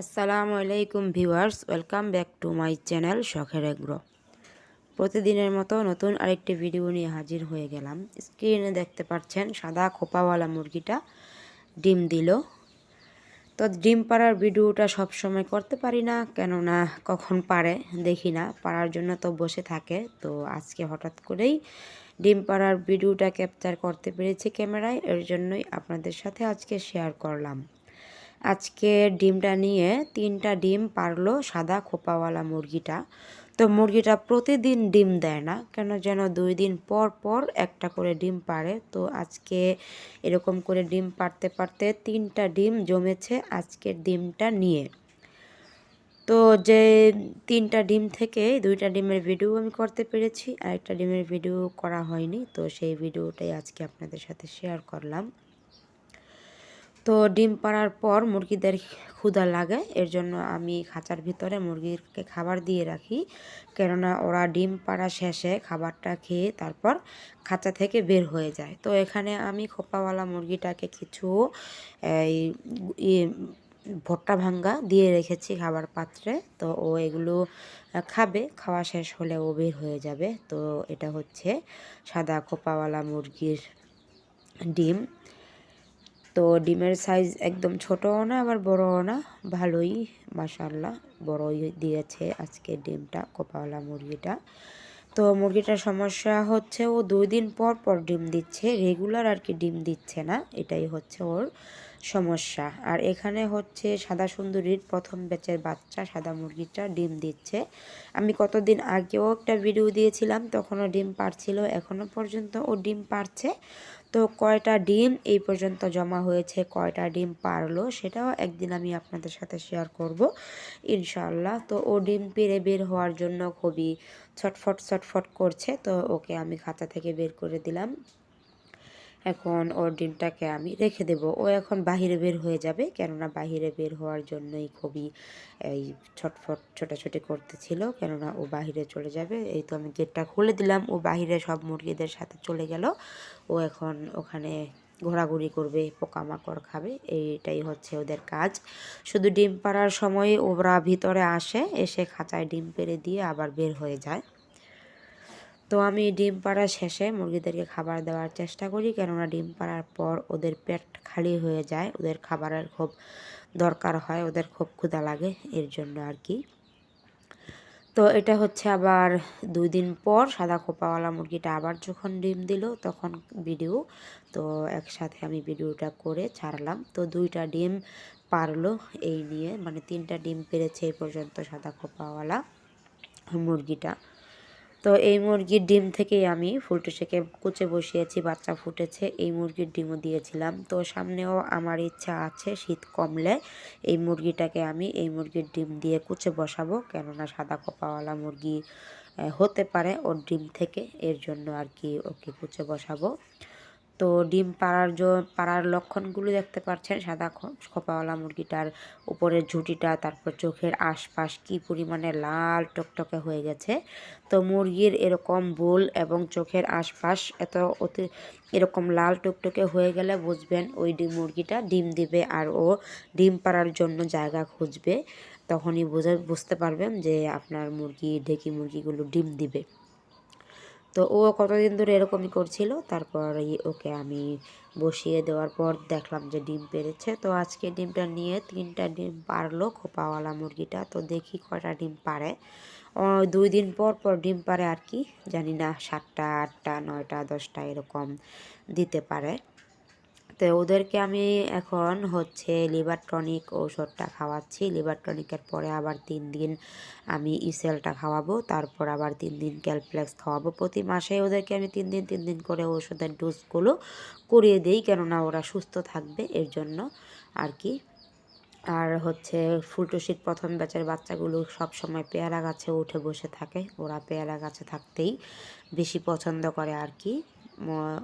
আসসালামু আলাইকুম viewers, welcome back to my channel শখের এগ্রো। প্রতিদিনের মতো নতুন আরেকটি ভিডিও নিয়ে হাজির হয়ে গেলাম। স্ক্রিনে দেখতে পাচ্ছেন সাদা খোপাওয়ালা মুরগিটা ডিম দিল। তো ডিম পাড়ার ভিডিওটা সব সময় করতে পারি না, কেননা কখন পারে দেখি না, পাড়ার জন্য তো বসে থাকে। তো আজকে হঠাৎ করেই ডিম পাড়ার ভিডিওটা ক্যাপচার করতে পেরেছি ক্যামেরায়, এর জন্যই আপনাদের সাথে আজকে শেয়ার করলাম। আজকে ডিমটা নিয়ে তিনটা ডিম পারল সাদা খোপাওয়ালা মুরগিটা। তো মুরগিটা প্রতিদিন ডিম দেয় না, কেন যেন দুই দিন পর পর একটা করে ডিম পারে তো আজকে এরকম করে ডিম পারতে পারতে তিনটা ডিম জমেছে আজকের ডিমটা নিয়ে। তো যে তিনটা ডিম থেকে দুইটা ডিমের ভিডিও আমি করতে পেরেছি আর একটা ডিমের ভিডিও করা হয়নি। তো সেই ভিডিওটাই আজকে আপনাদের সাথে শেয়ার করলাম। তো ডিম পাড়ার পর মুরগিদের ক্ষুধা লাগে, এর জন্য আমি খাঁচার ভিতরে মুরগিকে খাবার দিয়ে রাখি। কেননা ওরা ডিম পাড়া শেষে খাবারটা খেয়ে তারপর খাঁচা থেকে বের হয়ে যায়। তো এখানে আমি খোপাওয়ালা মুরগিটাকে কিছু, এই ভট্টা ভাঙ্গা দিয়ে রেখেছি খাবার পাত্রে। তো ও এগুলো খাবে, খাওয়া শেষ হলে ও বের হয়ে যাবে। তো এটা হচ্ছে সাদা খোপাওয়ালা মুরগির ডিম। তো ডিমের সাইজ একদম ছোটও না, আবার বড়ও না, ভালোই মাসাল্লাহ বড়ই দিয়েছে আজকে ডিমটা, কোপাওয়ালা মুরগিটা। তো মুরগিটার সমস্যা হচ্ছে ও দুই দিন পর পর ডিম দিচ্ছে, রেগুলার আর কি ডিম দিচ্ছে না, এটাই হচ্ছে ওর সমস্যা। আর এখানে হচ্ছে সাদা সুন্দরীর প্রথম ব্যাচের বাচ্চা সাদা মুরগিটা ডিম দিচ্ছে। আমি কতদিন আগেও একটা ভিডিও দিয়েছিলাম, তখনও ডিম পারছিল এখনও পর্যন্ত ও ডিম পারছে। তো কয়টা ডিম, এই পর্যন্ত জমা হয়েছে, কয়টা ডিম পারল, সেটাও একদিন আমি আপনাদের সাথে শেয়ার করব ইনশাল্লাহ তো ও ডিম পেরে বের হওয়ার জন্য খুবই ছটফট ছটফট করছে, তো ওকে আমি খাঁচা থেকে বের করে দিলাম। এখন ওর ডিমটাকে আমি রেখে দেব। ও এখন বাহিরে বের হয়ে যাবে, কেননা বাহিরে বের হওয়ার জন্যই খুবই এই ছটফট ছোটাছুটি করতেছিল, কেননা ও বাহিরে চলে যাবে। এই তো আমি গেটটা খুলে দিলাম, ও বাহিরে সব মুরগিদের সাথে চলে গেল। ও এখন ওখানে ঘোরাঘুরি করবে, পোকামাকড় খাবে, এইটাই হচ্ছে ওদের কাজ। শুধু ডিম পাড়ার সময় ওরা ভিতরে আসে, এসে খাঁচায় ডিম পেড়ে দিয়ে আবার বের হয়ে যায়। তো আমি ডিম পাড়া শেষে মুরগিদেরকে খাবার দেওয়ার চেষ্টা করি, কেননা ডিম পাড়ার পর ওদের পেট খালি হয়ে যায়, ওদের খাবারের খুব দরকার হয়, ওদের খুব ক্ষুধা লাগে এর জন্য আর কি। তো এটা হচ্ছে আবার দুই দিন পর সাদা খোপাওয়ালা মুরগিটা আবার যখন ডিম দিল তখন ভিডিও, তো একসাথে আমি ভিডিওটা করে ছাড়লাম। তো দুইটা ডিম পারল এই নিয়ে মানে তিনটা ডিম পেরেছে এই পর্যন্ত সাদা খোপাওয়ালা মুরগিটা। তো এই মুরগির ডিম থেকেই আমি ফুলটুসেকে কুচে বসিয়েছি, বাচ্চা ফুটেছে, এই মুরগির ডিমও দিয়েছিলাম। তো সামনেও আমার ইচ্ছা আছে শীত কমলে এই মুরগিটাকে আমি এই মুরগির ডিম দিয়ে কুচে বসাবো, কেননা সাদা কপাওয়ালা মুরগি হতে পারে ওর ডিম থেকে, এর জন্য আর কি ওকে কুচে বসাবো। তো ডিম পাড়ার পাড়ার লক্ষণগুলো দেখতে পাচ্ছেন। সাদা খোপাওয়ালা মুরগিটার উপরের ঝুঁটিটা, তারপর চোখের আশপাশ কি পরিমাণে লাল টকটকে হয়ে গেছে। তো মুরগির এরকম বুল এবং চোখের আশপাশ এত অতি, এরকম লাল টকটকে হয়ে গেলে বুঝবেন ওই ডিম মুরগিটা ডিম দিবে আর ও ডিম পাড়ার জন্য জায়গা খুঁজবে। তখনই বুঝে, বুঝতে পারবেন যে আপনার মুরগি, ঢেকি মুরগিগুলো ডিম দিবে। তো ও কতদিন ধরে এরকমই করছিল তারপর ওকে আমি বসিয়ে দেওয়ার পর দেখলাম যে ডিম পেরেছে। তো আজকে ডিমটা নিয়ে তিনটা ডিম পারল খোপাওয়ালা মুরগিটা, তো দেখি কটা ডিম পারে। দুই দিন পর পর ডিম পারে আর কি, জানি না সাতটা, আটটা, নয়টা, দশটা এরকম দিতে পারে। তো ওদেরকে আমি এখন হচ্ছে লিভার টনিক খাওয়াচ্ছি। লিভার টনিকের পরে আবার তিন দিন আমি ইসেলটা খাওয়াবো, তারপর আবার তিন দিন ক্যালপ্লেক্স খাওয়াবো। প্রতি মাসে ওদেরকে আমি তিন দিন তিন দিন করে ওষুধের ডোজগুলো করিয়ে দিই, কেননা ওরা সুস্থ থাকবে এর জন্য আর কি। আর হচ্ছে ফুলটুসির প্রথম ব্যাচের বাচ্চাগুলো সব সময় পেয়ারা গাছে উঠে বসে থাকে, ওরা পেয়ারা গাছে থাকতেই বেশি পছন্দ করে আর কি।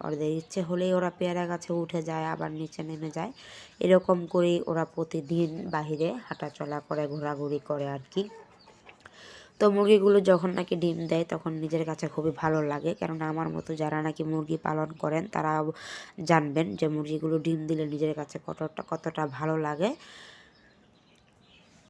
ওদের ইচ্ছে হলেই ওরা পেয়ারা গাছে উঠে যায়, আবার নিচে নেমে যায়। এরকম করেই ওরা প্রতিদিন বাহিরে হাঁটাচলা করে, ঘোরাঘুরি করে আর কি। তো মুরগিগুলো যখন নাকি ডিম দেয়, তখন নিজের কাছে খুবই ভালো লাগে। কেননা আমার মতো যারা নাকি মুরগি পালন করেন তারা জানবেন যে মুরগিগুলো ডিম দিলে নিজের কাছে কতটা কতটা ভালো লাগে।